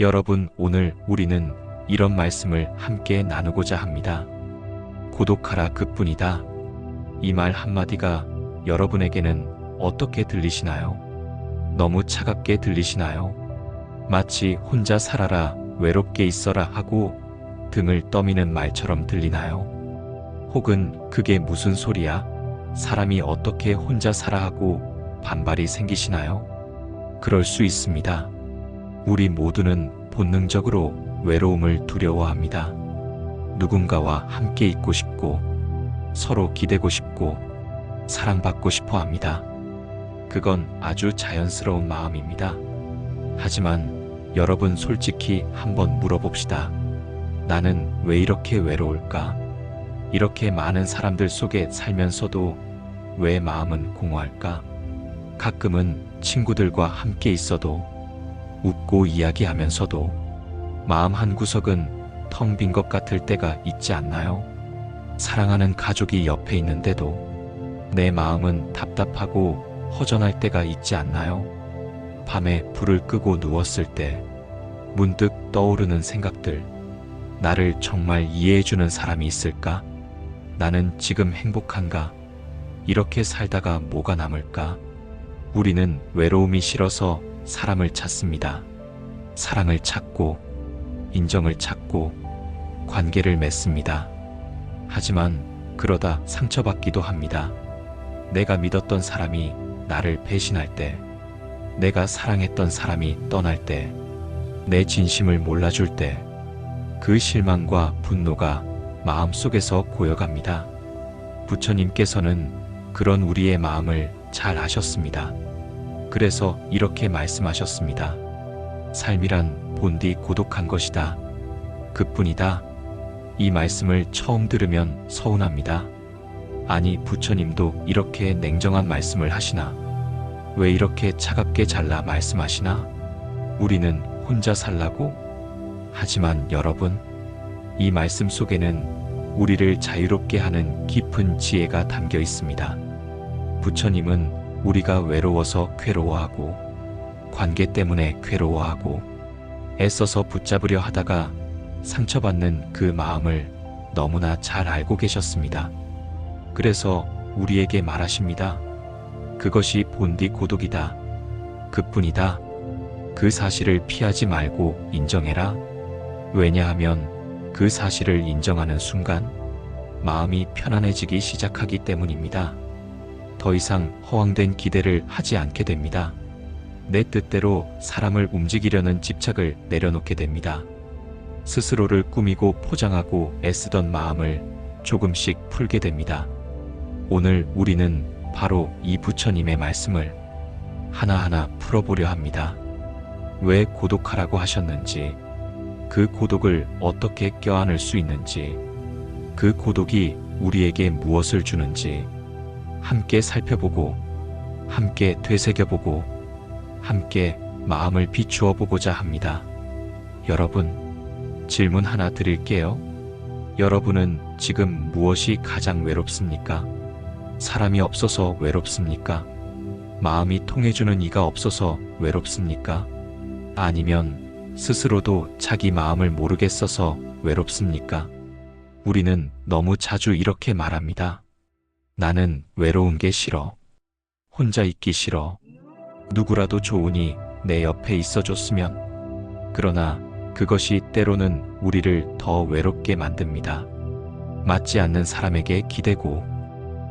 여러분, 오늘 우리는 이런 말씀을 함께 나누고자 합니다. 고독하라 그뿐이다. 이 말 한마디가 여러분에게는 어떻게 들리시나요? 너무 차갑게 들리시나요? 마치 혼자 살아라, 외롭게 있어라 하고 등을 떠미는 말처럼 들리나요? 혹은 그게 무슨 소리야? 사람이 어떻게 혼자 살아 하고 반발이 생기시나요? 그럴 수 있습니다. 우리 모두는 본능적으로 외로움을 두려워합니다. 누군가와 함께 있고 싶고, 서로 기대고 싶고, 사랑받고 싶어 합니다. 그건 아주 자연스러운 마음입니다. 하지만 여러분 솔직히 한번 물어봅시다. 나는 왜 이렇게 외로울까? 이렇게 많은 사람들 속에 살면서도 왜 마음은 공허할까? 가끔은 친구들과 함께 있어도 웃고 이야기하면서도 마음 한 구석은 텅 빈 것 같을 때가 있지 않나요? 사랑하는 가족이 옆에 있는데도 내 마음은 답답하고 허전할 때가 있지 않나요? 밤에 불을 끄고 누웠을 때 문득 떠오르는 생각들. 나를 정말 이해해주는 사람이 있을까? 나는 지금 행복한가? 이렇게 살다가 뭐가 남을까? 우리는 외로움이 싫어서 사람을 찾습니다. 사랑을 찾고, 인정을 찾고, 관계를 맺습니다. 하지만 그러다 상처받기도 합니다. 내가 믿었던 사람이 나를 배신할 때, 내가 사랑했던 사람이 떠날 때, 내 진심을 몰라줄 때, 그 실망과 분노가 마음속에서 고여갑니다. 부처님께서는 그런 우리의 마음을 잘 아셨습니다. 그래서 이렇게 말씀하셨습니다. 삶이란 본디 고독한 것이다. 그뿐이다. 이 말씀을 처음 들으면 서운합니다. 아니, 부처님도 이렇게 냉정한 말씀을 하시나? 왜 이렇게 차갑게 잘라 말씀하시나? 우리는 혼자 살라고? 하지만 여러분, 이 말씀 속에는 우리를 자유롭게 하는 깊은 지혜가 담겨 있습니다. 부처님은 우리가 외로워서 괴로워하고, 관계 때문에 괴로워하고, 애써서 붙잡으려 하다가 상처받는 그 마음을 너무나 잘 알고 계셨습니다. 그래서 우리에게 말하십니다. 그것이 본디 고독이다. 그뿐이다. 그 사실을 피하지 말고 인정해라. 왜냐하면 그 사실을 인정하는 순간 마음이 편안해지기 시작하기 때문입니다. 더 이상 허황된 기대를 하지 않게 됩니다. 내 뜻대로 사람을 움직이려는 집착을 내려놓게 됩니다. 스스로를 꾸미고 포장하고 애쓰던 마음을 조금씩 풀게 됩니다. 오늘 우리는 바로 이 부처님의 말씀을 하나하나 풀어보려 합니다. 왜 고독하라고 하셨는지, 그 고독을 어떻게 껴안을 수 있는지, 그 고독이 우리에게 무엇을 주는지 함께 살펴보고, 함께 되새겨보고, 함께 마음을 비추어 보고자 합니다. 여러분, 질문 하나 드릴게요. 여러분은 지금 무엇이 가장 외롭습니까? 사람이 없어서 외롭습니까? 마음이 통해주는 이가 없어서 외롭습니까? 아니면 스스로도 자기 마음을 모르겠어서 외롭습니까? 우리는 너무 자주 이렇게 말합니다. 나는 외로운 게 싫어. 혼자 있기 싫어. 누구라도 좋으니 내 옆에 있어줬으면. 그러나 그것이 때로는 우리를 더 외롭게 만듭니다. 맞지 않는 사람에게 기대고,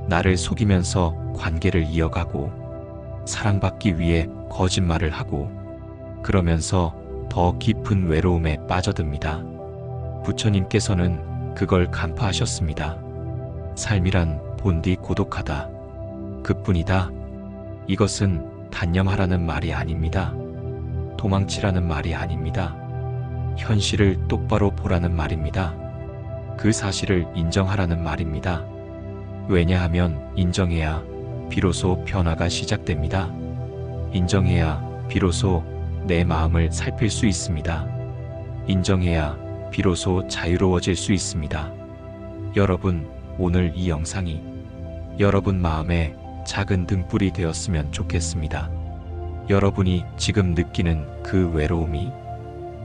나를 속이면서 관계를 이어가고, 사랑받기 위해 거짓말을 하고, 그러면서 더 깊은 외로움에 빠져듭니다. 부처님께서는 그걸 간파하셨습니다. 삶이란 본디 고독하다. 그뿐이다. 이것은 단념하라는 말이 아닙니다. 도망치라는 말이 아닙니다. 현실을 똑바로 보라는 말입니다. 그 사실을 인정하라는 말입니다. 왜냐하면 인정해야 비로소 변화가 시작됩니다. 인정해야 비로소 내 마음을 살필 수 있습니다. 인정해야 비로소 자유로워질 수 있습니다. 여러분, 오늘 이 영상이 여러분 마음에 작은 등불이 되었으면 좋겠습니다. 여러분이 지금 느끼는 그 외로움이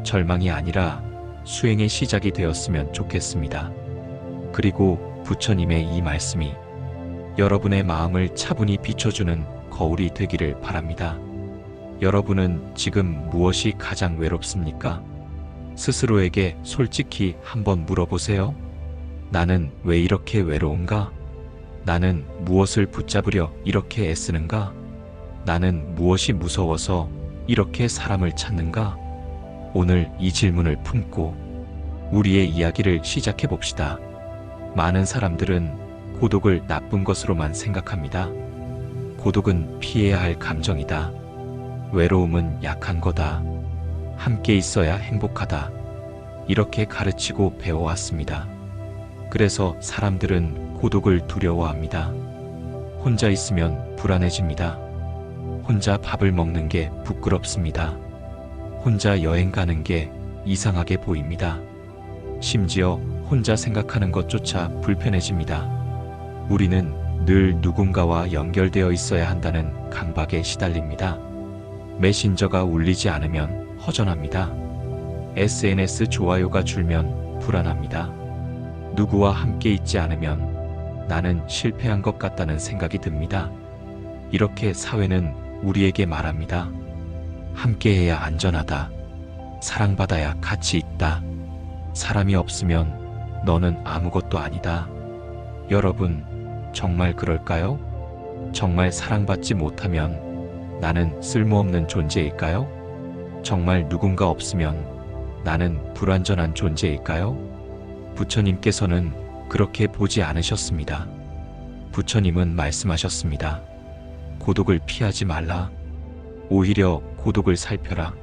절망이 아니라 수행의 시작이 되었으면 좋겠습니다. 그리고 부처님의 이 말씀이 여러분의 마음을 차분히 비춰주는 거울이 되기를 바랍니다. 여러분은 지금 무엇이 가장 외롭습니까? 스스로에게 솔직히 한번 물어보세요. 나는 왜 이렇게 외로운가? 나는 무엇을 붙잡으려 이렇게 애쓰는가? 나는 무엇이 무서워서 이렇게 사람을 찾는가? 오늘 이 질문을 품고 우리의 이야기를 시작해 봅시다. 많은 사람들은 고독을 나쁜 것으로만 생각합니다. 고독은 피해야 할 감정이다. 외로움은 약한 거다. 함께 있어야 행복하다. 이렇게 가르치고 배워왔습니다. 그래서 사람들은 고독을 두려워합니다. 혼자 있으면 불안해집니다. 혼자 밥을 먹는 게 부끄럽습니다. 혼자 여행 가는 게 이상하게 보입니다. 심지어 혼자 생각하는 것조차 불편해집니다. 우리는 늘 누군가와 연결되어 있어야 한다는 강박에 시달립니다. 메신저가 울리지 않으면 허전합니다. SNS 좋아요가 줄면 불안합니다. 누구와 함께 있지 않으면 나는 실패한 것 같다는 생각이 듭니다. 이렇게 사회는 우리에게 말합니다. 함께해야 안전하다. 사랑받아야 가치 있다. 사람이 없으면 너는 아무것도 아니다. 여러분, 정말 그럴까요? 정말 사랑받지 못하면 나는 쓸모없는 존재일까요? 정말 누군가 없으면 나는 불완전한 존재일까요? 부처님께서는 그렇게 보지 않으셨습니다. 부처님은 말씀하셨습니다. 고독을 피하지 말라. 오히려 고독을 살펴라.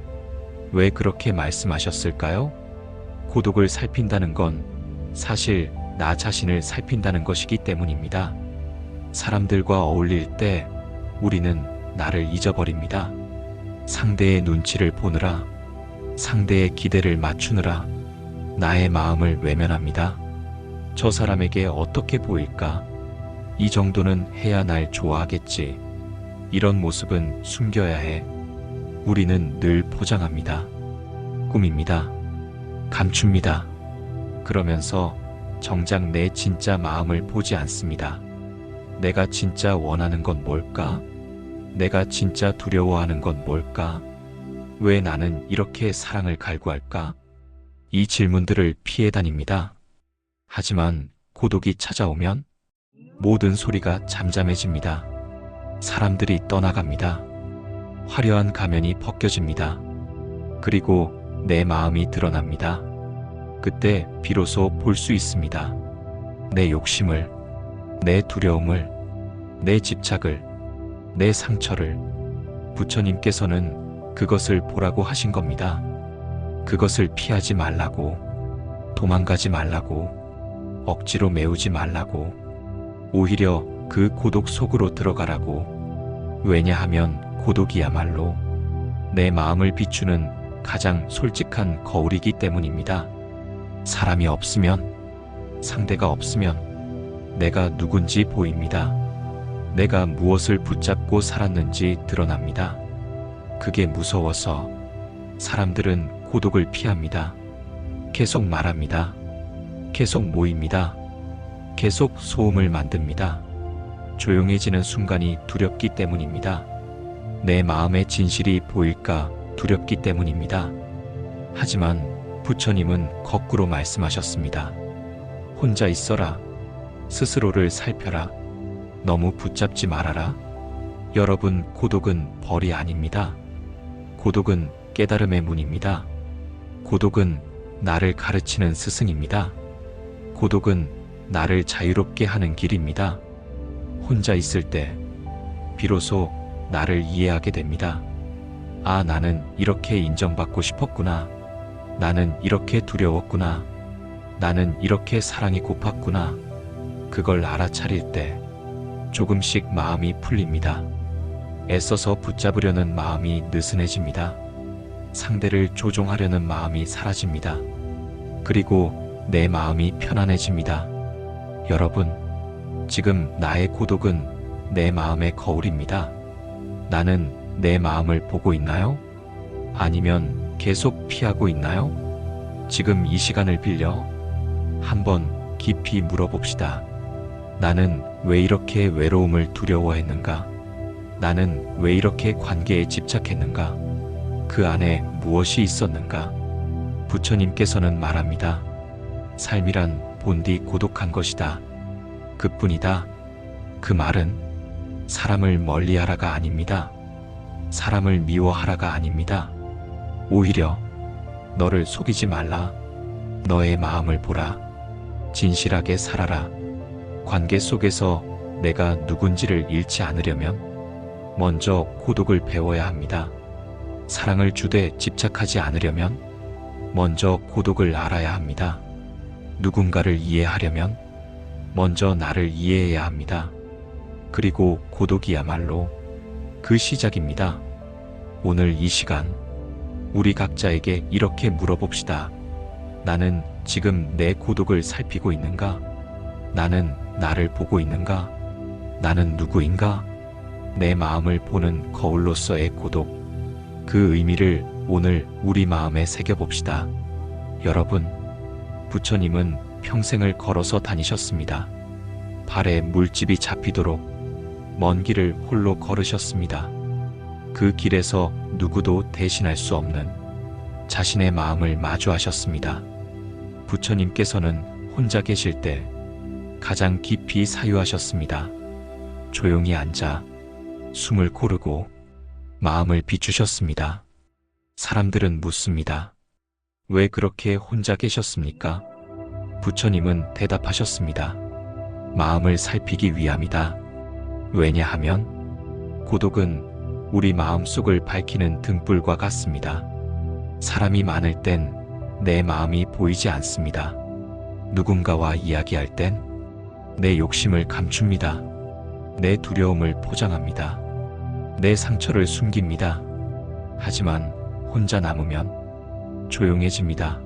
왜 그렇게 말씀하셨을까요? 고독을 살핀다는 건 사실 나 자신을 살핀다는 것이기 때문입니다. 사람들과 어울릴 때 우리는 나를 잊어버립니다. 상대의 눈치를 보느라, 상대의 기대를 맞추느라 나의 마음을 외면합니다. 저 사람에게 어떻게 보일까? 이 정도는 해야 날 좋아하겠지. 이런 모습은 숨겨야 해. 우리는 늘 포장합니다. 꿈입니다. 감춥니다. 그러면서 정작 내 진짜 마음을 보지 않습니다. 내가 진짜 원하는 건 뭘까? 내가 진짜 두려워하는 건 뭘까? 왜 나는 이렇게 사랑을 갈구할까? 이 질문들을 피해 다닙니다. 하지만 고독이 찾아오면 모든 소리가 잠잠해집니다. 사람들이 떠나갑니다. 화려한 가면이 벗겨집니다. 그리고 내 마음이 드러납니다. 그때 비로소 볼 수 있습니다. 내 욕심을, 내 두려움을, 내 집착을, 내 상처를 부처님께서는 그것을 보라고 하신 겁니다. 그것을 피하지 말라고, 도망가지 말라고, 억지로 메우지 말라고, 오히려 그 고독 속으로 들어가라고. 왜냐하면 고독이야말로 내 마음을 비추는 가장 솔직한 거울이기 때문입니다. 사람이 없으면, 상대가 없으면 내가 누군지 보입니다. 내가 무엇을 붙잡고 살았는지 드러납니다. 그게 무서워서 사람들은 고독을 피합니다. 계속 말합니다. 계속 모입니다. 계속 소음을 만듭니다. 조용해지는 순간이 두렵기 때문입니다. 내 마음의 진실이 보일까 두렵기 때문입니다. 하지만 부처님은 거꾸로 말씀하셨습니다. 혼자 있어라. 스스로를 살펴라. 너무 붙잡지 말아라. 여러분, 고독은 벌이 아닙니다. 고독은 깨달음의 문입니다. 고독은 나를 가르치는 스승입니다. 고독은 나를 자유롭게 하는 길입니다. 혼자 있을 때 비로소 나를 이해하게 됩니다. 아, 나는 이렇게 인정받고 싶었구나. 나는 이렇게 두려웠구나. 나는 이렇게 사랑이 고팠구나. 그걸 알아차릴 때 조금씩 마음이 풀립니다. 애써서 붙잡으려는 마음이 느슨해집니다. 상대를 조종하려는 마음이 사라집니다. 그리고 내 마음이 편안해집니다. 여러분, 지금 나의 고독은 내 마음의 거울입니다. 나는 내 마음을 보고 있나요? 아니면 계속 피하고 있나요? 지금 이 시간을 빌려 한번 깊이 물어봅시다. 나는 왜 이렇게 외로움을 두려워했는가? 나는 왜 이렇게 관계에 집착했는가? 그 안에 무엇이 있었는가? 부처님께서는 말합니다. 삶이란 본디 고독한 것이다. 그뿐이다. 그 말은 사람을 멀리하라가 아닙니다. 사람을 미워하라가 아닙니다. 오히려 너를 속이지 말라. 너의 마음을 보라. 진실하게 살아라. 관계 속에서 내가 누군지를 잃지 않으려면 먼저 고독을 배워야 합니다. 사랑을 주되 집착하지 않으려면 먼저 고독을 알아야 합니다. 누군가를 이해하려면 먼저 나를 이해해야 합니다. 그리고 고독이야말로 그 시작입니다. 오늘 이 시간 우리 각자에게 이렇게 물어봅시다. 나는 지금 내 고독을 살피고 있는가? 나는 나를 보고 있는가? 나는 누구인가? 내 마음을 보는 거울로서의 고독. 그 의미를 오늘 우리 마음에 새겨봅시다. 여러분, 부처님은 평생을 걸어서 다니셨습니다. 발에 물집이 잡히도록 먼 길을 홀로 걸으셨습니다. 그 길에서 누구도 대신할 수 없는 자신의 마음을 마주하셨습니다. 부처님께서는 혼자 계실 때 가장 깊이 사유하셨습니다. 조용히 앉아 숨을 고르고 마음을 비추셨습니다. 사람들은 묻습니다. 왜 그렇게 혼자 계셨습니까? 부처님은 대답하셨습니다. 마음을 살피기 위함이다. 왜냐하면 고독은 우리 마음 속을 밝히는 등불과 같습니다. 사람이 많을 땐 내 마음이 보이지 않습니다. 누군가와 이야기할 땐 내 욕심을 감춥니다. 내 두려움을 포장합니다. 내 상처를 숨깁니다. 하지만 혼자 남으면 조용해집니다.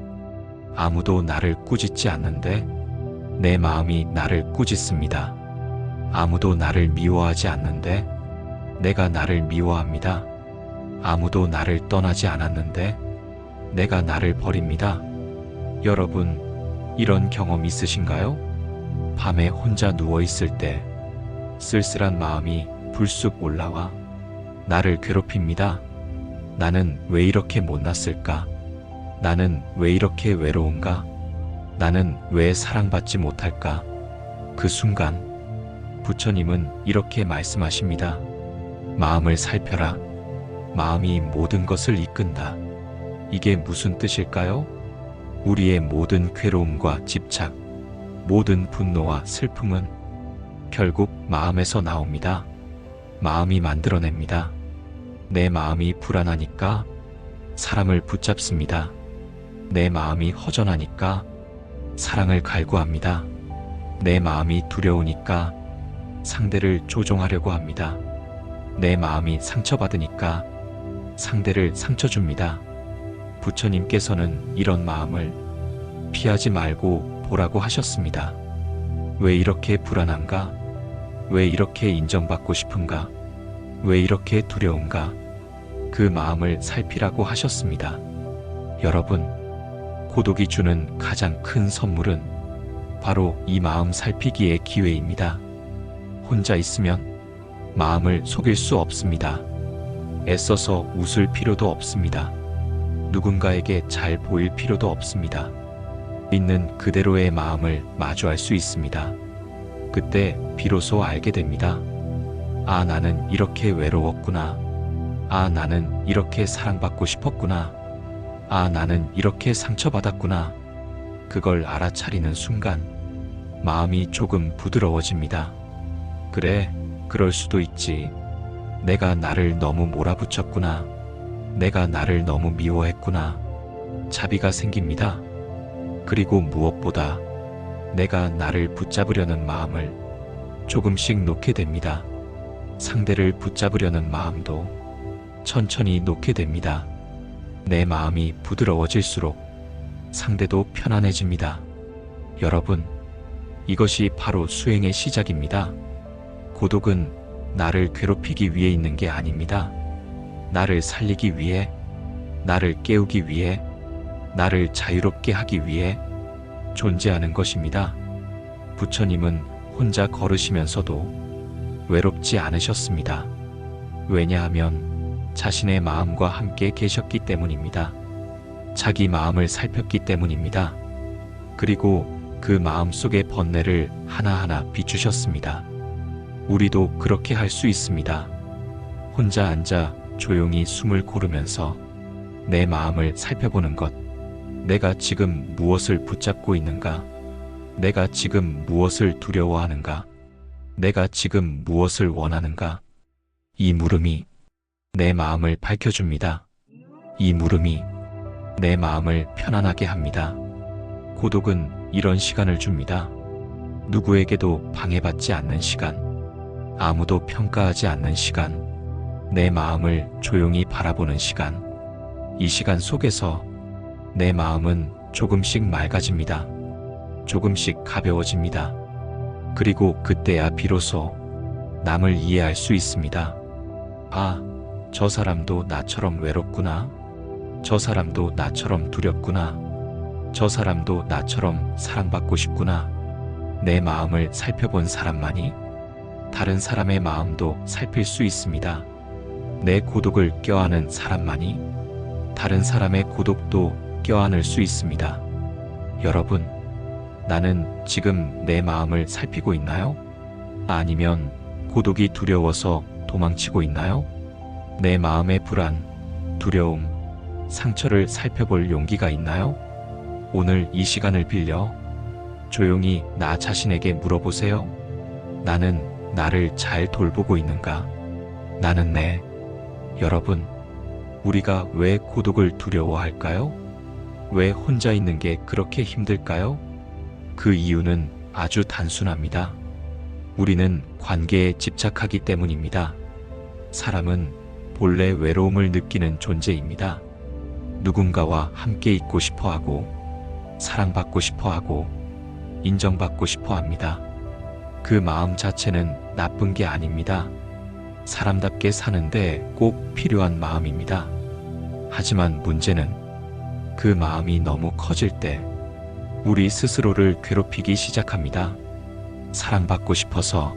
아무도 나를 꾸짖지 않는데 내 마음이 나를 꾸짖습니다. 아무도 나를 미워하지 않는데 내가 나를 미워합니다. 아무도 나를 떠나지 않았는데 내가 나를 버립니다. 여러분, 이런 경험 있으신가요? 밤에 혼자 누워 있을 때 쓸쓸한 마음이 불쑥 올라와 나를 괴롭힙니다. 나는 왜 이렇게 못났을까? 나는 왜 이렇게 외로운가? 나는 왜 사랑받지 못할까? 그 순간 부처님은 이렇게 말씀하십니다. 마음을 살펴라. 마음이 모든 것을 이끈다. 이게 무슨 뜻일까요? 우리의 모든 괴로움과 집착, 모든 분노와 슬픔은 결국 마음에서 나옵니다. 마음이 만들어냅니다. 내 마음이 불안하니까 사람을 붙잡습니다. 내 마음이 허전하니까 사랑을 갈구합니다. 내 마음이 두려우니까 상대를 조종하려고 합니다. 내 마음이 상처받으니까 상대를 상처 줍니다. 부처님께서는 이런 마음을 피하지 말고 보라고 하셨습니다. 왜 이렇게 불안한가? 왜 이렇게 인정받고 싶은가? 왜 이렇게 두려운가? 그 마음을 살피라고 하셨습니다. 여러분, 고독이 주는 가장 큰 선물은 바로 이 마음 살피기의 기회입니다. 혼자 있으면 마음을 속일 수 없습니다. 애써서 웃을 필요도 없습니다. 누군가에게 잘 보일 필요도 없습니다. 있는 그대로의 마음을 마주할 수 있습니다. 그때 비로소 알게 됩니다. 아, 나는 이렇게 외로웠구나. 아, 나는 이렇게 사랑받고 싶었구나. 아, 나는 이렇게 상처받았구나. 그걸 알아차리는 순간 마음이 조금 부드러워집니다. 그래, 그럴 수도 있지. 내가 나를 너무 몰아붙였구나. 내가 나를 너무 미워했구나. 자비가 생깁니다. 그리고 무엇보다 내가 나를 붙잡으려는 마음을 조금씩 놓게 됩니다. 상대를 붙잡으려는 마음도 천천히 놓게 됩니다. 내 마음이 부드러워질수록 상대도 편안해집니다. 여러분, 이것이 바로 수행의 시작입니다. 고독은 나를 괴롭히기 위해 있는 게 아닙니다. 나를 살리기 위해 나를 깨우기 위해, 나를 자유롭게 하기 위해 존재하는 것입니다. 부처님은 혼자 걸으시면서도 외롭지 않으셨습니다. 왜냐하면 자신의 마음과 함께 계셨기 때문입니다. 자기 마음을 살폈기 때문입니다. 그리고 그 마음 속의 번뇌를 하나하나 비추셨습니다. 우리도 그렇게 할 수 있습니다. 혼자 앉아 조용히 숨을 고르면서 내 마음을 살펴보는 것. 내가 지금 무엇을 붙잡고 있는가? 내가 지금 무엇을 두려워하는가? 내가 지금 무엇을 원하는가? 이 물음이 내 마음을 밝혀줍니다. 이 물음이 내 마음을 편안하게 합니다. 고독은 이런 시간을 줍니다. 누구에게도 방해받지 않는 시간, 아무도 평가하지 않는 시간, 내 마음을 조용히 바라보는 시간. 이 시간 속에서 내 마음은 조금씩 맑아집니다. 조금씩 가벼워집니다. 그리고 그때야 비로소 남을 이해할 수 있습니다. 아, 저 사람도 나처럼 외롭구나. 저 사람도 나처럼 두렵구나. 저 사람도 나처럼 사랑받고 싶구나. 내 마음을 살펴본 사람만이 다른 사람의 마음도 살필 수 있습니다. 내 고독을 껴안은 사람만이 다른 사람의 고독도 껴안을 수 있습니다. 여러분, 나는 지금 내 마음을 살피고 있나요? 아니면 고독이 두려워서 도망치고 있나요? 내 마음의 불안, 두려움, 상처를 살펴볼 용기가 있나요? 오늘 이 시간을 빌려 조용히 나 자신에게 물어보세요. 나는 나를 잘 돌보고 있는가? 나는 내 여러분, 우리가 왜 고독을 두려워할까요? 왜 혼자 있는 게 그렇게 힘들까요? 그 이유는 아주 단순합니다. 우리는 관계에 집착하기 때문입니다. 사람은 본래 외로움을 느끼는 존재입니다. 누군가와 함께 있고 싶어 하고, 사랑받고 싶어 하고, 인정받고 싶어 합니다. 그 마음 자체는 나쁜 게 아닙니다. 사람답게 사는데 꼭 필요한 마음입니다. 하지만 문제는 그 마음이 너무 커질 때 우리 스스로를 괴롭히기 시작합니다. 사랑받고 싶어서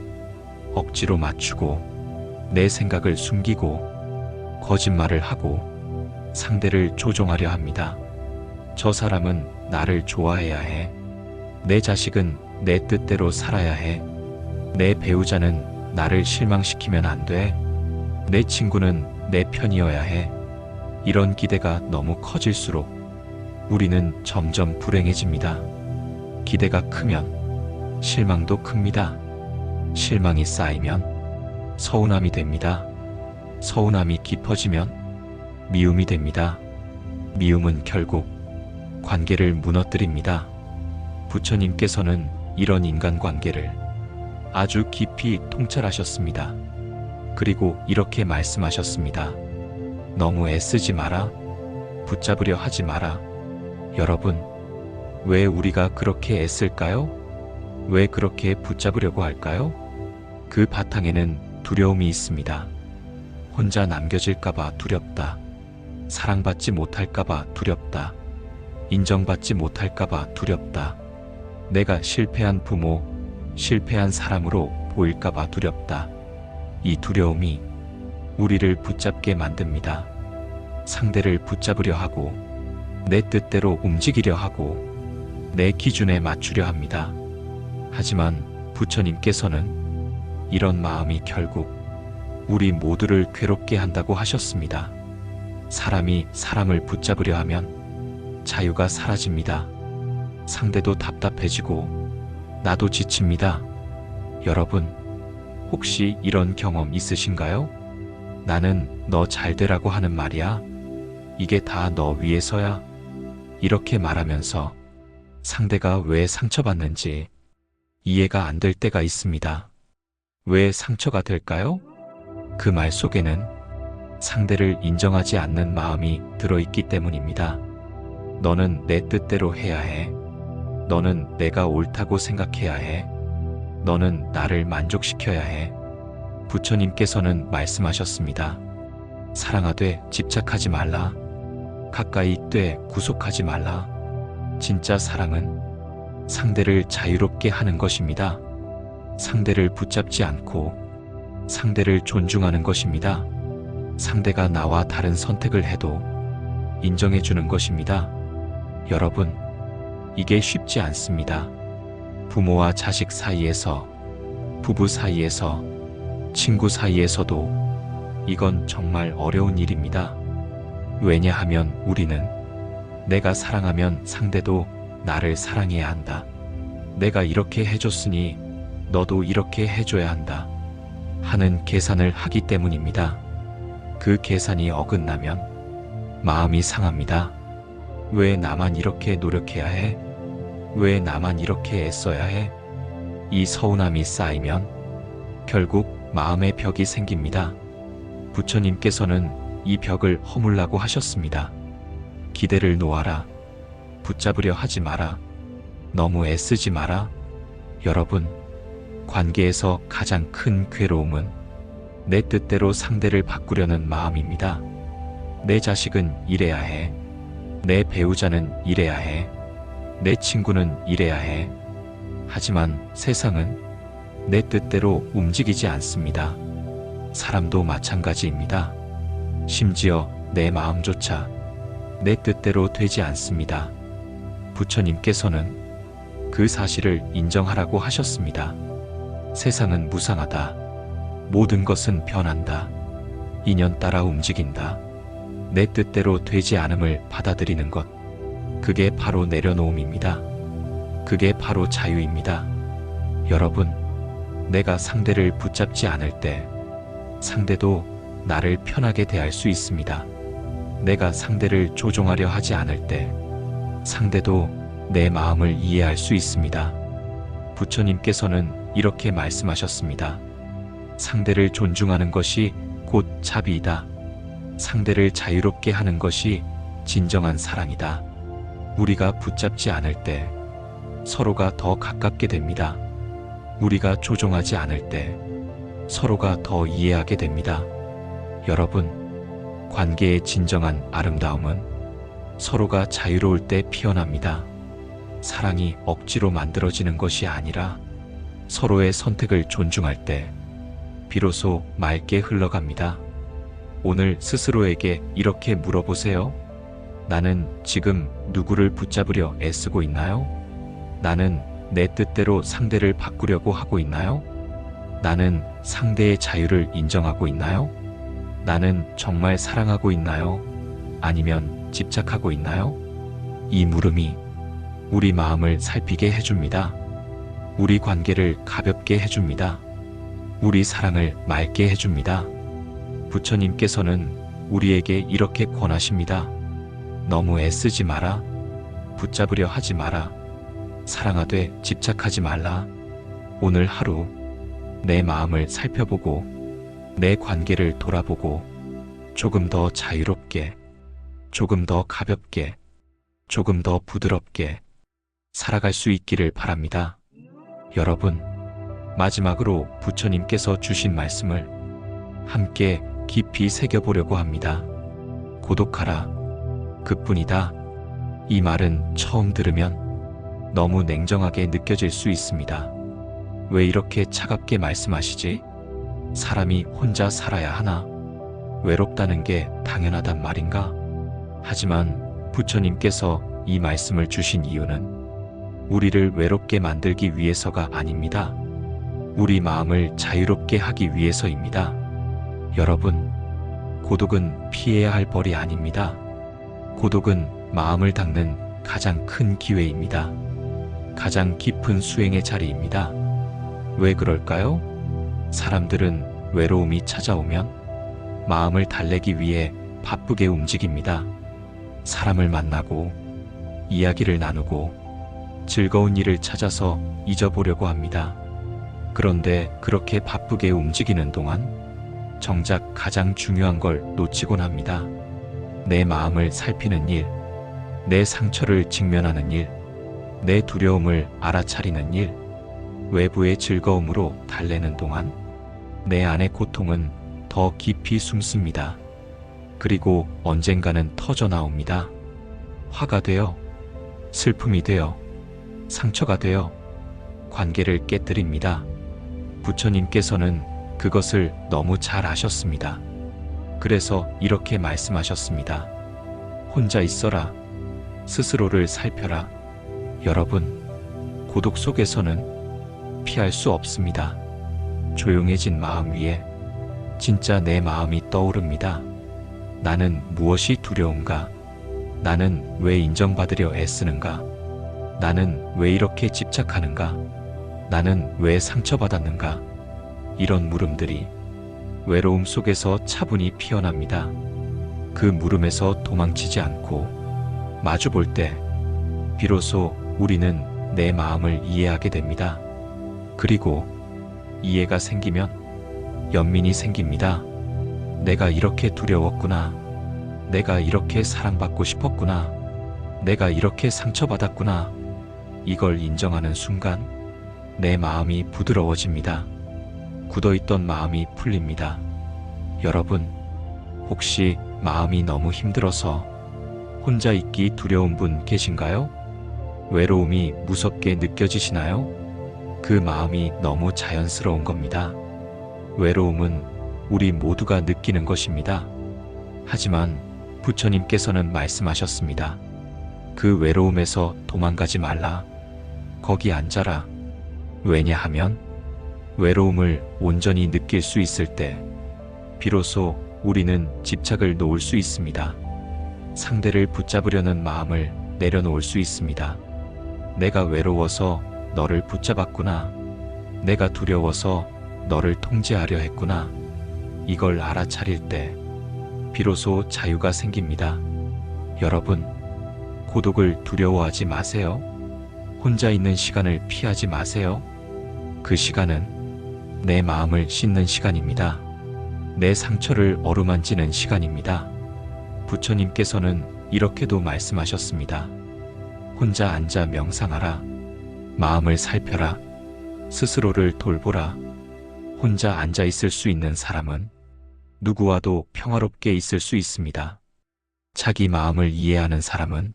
억지로 맞추고 내 생각을 숨기고 거짓말을 하고 상대를 조종하려 합니다. 저 사람은 나를 좋아해야 해. 내 자식은 내 뜻대로 살아야 해. 내 배우자는 나를 실망시키면 안 돼. 내 친구는 내 편이어야 해. 이런 기대가 너무 커질수록 우리는 점점 불행해집니다. 기대가 크면 실망도 큽니다. 실망이 쌓이면 서운함이 됩니다. 서운함이 깊어지면 미움이 됩니다. 미움은 결국 관계를 무너뜨립니다. 부처님께서는 이런 인간관계를 아주 깊이 통찰하셨습니다. 그리고 이렇게 말씀하셨습니다. 너무 애쓰지 마라. 붙잡으려 하지 마라. 여러분, 왜 우리가 그렇게 애쓸까요? 왜 그렇게 붙잡으려고 할까요? 그 바탕에는 두려움이 있습니다. 혼자 남겨질까봐 두렵다. 사랑받지 못할까봐 두렵다. 인정받지 못할까봐 두렵다. 내가 실패한 부모, 실패한 사람으로 보일까봐 두렵다. 이 두려움이 우리를 붙잡게 만듭니다. 상대를 붙잡으려 하고, 내 뜻대로 움직이려 하고, 내 기준에 맞추려 합니다. 하지만 부처님께서는 이런 마음이 결국 우리 모두를 괴롭게 한다고 하셨습니다. 사람이 사람을 붙잡으려 하면 자유가 사라집니다. 상대도 답답해지고 나도 지칩니다. 여러분, 혹시 이런 경험 있으신가요? 나는 너 잘 되라고 하는 말이야. 이게 다 너 위해서야. 이렇게 말하면서 상대가 왜 상처받는지 이해가 안 될 때가 있습니다. 왜 상처가 될까요? 그 말 속에는 상대를 인정하지 않는 마음이 들어있기 때문입니다. 너는 내 뜻대로 해야 해. 너는 내가 옳다고 생각해야 해. 너는 나를 만족시켜야 해. 부처님께서는 말씀하셨습니다. 사랑하되 집착하지 말라. 가까이 돼 구속하지 말라. 진짜 사랑은 상대를 자유롭게 하는 것입니다. 상대를 붙잡지 않고 상대를 존중하는 것입니다. 상대가 나와 다른 선택을 해도 인정해 주는 것입니다. 여러분, 이게 쉽지 않습니다. 부모와 자식 사이에서, 부부 사이에서, 친구 사이에서도 이건 정말 어려운 일입니다. 왜냐하면 우리는 내가 사랑하면 상대도 나를 사랑해야 한다. 내가 이렇게 해줬으니 너도 이렇게 해줘야 한다. 하는 계산을 하기 때문입니다. 그 계산이 어긋나면 마음이 상합니다. 왜 나만 이렇게 노력해야 해? 왜 나만 이렇게 애써야 해? 이 서운함이 쌓이면 결국 마음의 벽이 생깁니다. 부처님께서는 이 벽을 허물라고 하셨습니다. 기대를 놓아라. 붙잡으려 하지 마라. 너무 애쓰지 마라. 여러분, 관계에서 가장 큰 괴로움은 내 뜻대로 상대를 바꾸려는 마음입니다. 내 자식은 이래야 해. 내 배우자는 이래야 해. 내 친구는 이래야 해. 하지만 세상은 내 뜻대로 움직이지 않습니다. 사람도 마찬가지입니다. 심지어 내 마음조차 내 뜻대로 되지 않습니다. 부처님께서는 그 사실을 인정하라고 하셨습니다. 세상은 무상하다. 모든 것은 변한다. 인연 따라 움직인다. 내 뜻대로 되지 않음을 받아들이는 것. 그게 바로 내려놓음입니다. 그게 바로 자유입니다. 여러분, 내가 상대를 붙잡지 않을 때 상대도 나를 편하게 대할 수 있습니다. 내가 상대를 조종하려 하지 않을 때 상대도 내 마음을 이해할 수 있습니다. 부처님께서는 이렇게 말씀하셨습니다. 상대를 존중하는 것이 곧 자비이다. 상대를 자유롭게 하는 것이 진정한 사랑이다. 우리가 붙잡지 않을 때 서로가 더 가깝게 됩니다. 우리가 조종하지 않을 때 서로가 더 이해하게 됩니다. 여러분, 관계의 진정한 아름다움은 서로가 자유로울 때 피어납니다. 사랑이 억지로 만들어지는 것이 아니라 서로의 선택을 존중할 때 비로소 맑게 흘러갑니다. 오늘 스스로에게 이렇게 물어보세요. 나는 지금 누구를 붙잡으려 애쓰고 있나요? 나는 내 뜻대로 상대를 바꾸려고 하고 있나요? 나는 상대의 자유를 인정하고 있나요? 나는 정말 사랑하고 있나요? 아니면 집착하고 있나요? 이 물음이 우리 마음을 살피게 해줍니다. 우리 관계를 가볍게 해줍니다. 우리 사랑을 맑게 해줍니다. 부처님께서는 우리에게 이렇게 권하십니다. 너무 애쓰지 마라. 붙잡으려 하지 마라. 사랑하되 집착하지 말라. 오늘 하루 내 마음을 살펴보고 내 관계를 돌아보고 조금 더 자유롭게, 조금 더 가볍게, 조금 더 부드럽게 살아갈 수 있기를 바랍니다. 여러분, 마지막으로 부처님께서 주신 말씀을 함께 깊이 새겨보려고 합니다. 고독하라. 그뿐이다. 이 말은 처음 들으면 너무 냉정하게 느껴질 수 있습니다. 왜 이렇게 차갑게 말씀하시지? 사람이 혼자 살아야 하나? 외롭다는 게 당연하단 말인가? 하지만 부처님께서 이 말씀을 주신 이유는 우리를 외롭게 만들기 위해서가 아닙니다. 우리 마음을 자유롭게 하기 위해서입니다. 여러분, 고독은 피해야 할 벌이 아닙니다. 고독은 마음을 닦는 가장 큰 기회입니다. 가장 깊은 수행의 자리입니다. 왜 그럴까요? 사람들은 외로움이 찾아오면 마음을 달래기 위해 바쁘게 움직입니다. 사람을 만나고 이야기를 나누고 즐거운 일을 찾아서 잊어보려고 합니다. 그런데 그렇게 바쁘게 움직이는 동안 정작 가장 중요한 걸 놓치곤 합니다. 내 마음을 살피는 일, 내 상처를 직면하는 일, 내 두려움을 알아차리는 일, 외부의 즐거움으로 달래는 동안 내 안의 고통은 더 깊이 숨습니다. 그리고 언젠가는 터져 나옵니다. 화가 되어, 슬픔이 되어, 상처가 되어, 관계를 깨뜨립니다. 부처님께서는 그것을 너무 잘 아셨습니다. 그래서 이렇게 말씀하셨습니다. 혼자 있어라. 스스로를 살펴라. 여러분, 고독 속에서는 피할 수 없습니다. 조용해진 마음 위에 진짜 내 마음이 떠오릅니다. 나는 무엇이 두려운가? 나는 왜 인정받으려 애쓰는가? 나는 왜 이렇게 집착하는가? 나는 왜 상처받았는가? 이런 물음들이 외로움 속에서 차분히 피어납니다. 그 물음에서 도망치지 않고 마주 볼 때 비로소 우리는 내 마음을 이해하게 됩니다. 그리고 이해가 생기면 연민이 생깁니다. 내가 이렇게 두려웠구나. 내가 이렇게 사랑받고 싶었구나. 내가 이렇게 상처받았구나. 이걸 인정하는 순간 내 마음이 부드러워집니다. 굳어있던 마음이 풀립니다. 여러분, 혹시 마음이 너무 힘들어서 혼자 있기 두려운 분 계신가요? 외로움이 무섭게 느껴지시나요? 그 마음이 너무 자연스러운 겁니다. 외로움은 우리 모두가 느끼는 것입니다. 하지만 부처님께서는 말씀하셨습니다. 그 외로움에서 도망가지 말라. 거기 앉아라. 왜냐하면 외로움을 온전히 느낄 수 있을 때 비로소 우리는 집착을 놓을 수 있습니다. 상대를 붙잡으려는 마음을 내려놓을 수 있습니다. 내가 외로워서 너를 붙잡았구나. 내가 두려워서 너를 통제하려 했구나. 이걸 알아차릴 때 비로소 자유가 생깁니다. 여러분, 고독을 두려워하지 마세요. 혼자 있는 시간을 피하지 마세요. 그 시간은 내 마음을 씻는 시간입니다. 내 상처를 어루만지는 시간입니다. 부처님께서는 이렇게도 말씀하셨습니다. 혼자 앉아 명상하라. 마음을 살펴라. 스스로를 돌보라. 혼자 앉아 있을 수 있는 사람은 누구와도 평화롭게 있을 수 있습니다. 자기 마음을 이해하는 사람은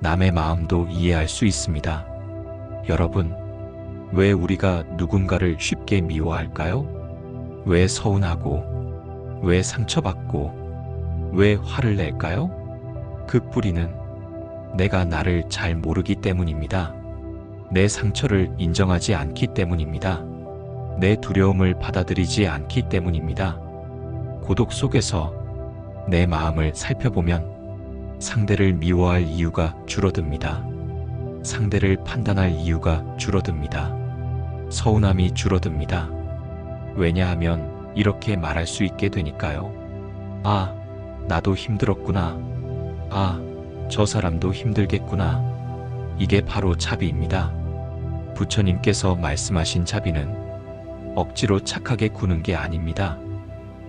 남의 마음도 이해할 수 있습니다. 여러분, 왜 우리가 누군가를 쉽게 미워할까요? 왜 서운하고, 왜 상처받고, 왜 화를 낼까요? 그 뿌리는 내가 나를 잘 모르기 때문입니다. 내 상처를 인정하지 않기 때문입니다. 내 두려움을 받아들이지 않기 때문입니다. 고독 속에서 내 마음을 살펴보면 상대를 미워할 이유가 줄어듭니다. 상대를 판단할 이유가 줄어듭니다. 서운함이 줄어듭니다. 왜냐하면 이렇게 말할 수 있게 되니까요. 아, 나도 힘들었구나. 아, 저 사람도 힘들겠구나. 이게 바로 자비입니다. 부처님께서 말씀하신 자비는 억지로 착하게 구는 게 아닙니다.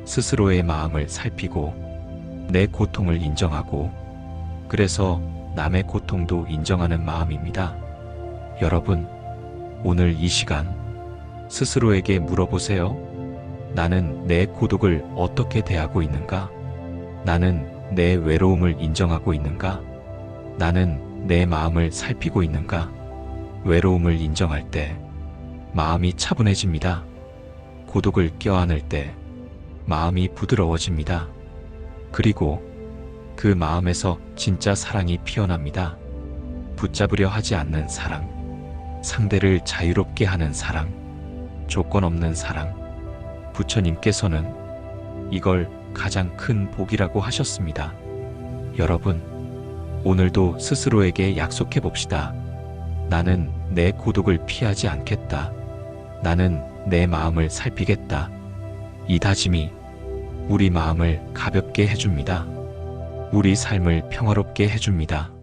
스스로의 마음을 살피고 내 고통을 인정하고 그래서 남의 고통도 인정하는 마음입니다. 여러분, 오늘 이 시간 스스로에게 물어보세요. 나는 내 고독을 어떻게 대하고 있는가? 나는 내 외로움을 인정하고 있는가? 나는 내 마음을 살피고 있는가? 외로움을 인정할 때 마음이 차분해집니다. 고독을 껴안을 때 마음이 부드러워집니다. 그리고 그 마음에서 진짜 사랑이 피어납니다. 붙잡으려 하지 않는 사랑, 상대를 자유롭게 하는 사랑, 조건 없는 사랑. 부처님께서는 이걸 가장 큰 복이라고 하셨습니다. 여러분, 오늘도 스스로에게 약속해 봅시다. 나는 내 고독을 피하지 않겠다. 나는 내 마음을 살피겠다. 이 다짐이 우리 마음을 가볍게 해줍니다. 우리 삶을 평화롭게 해줍니다.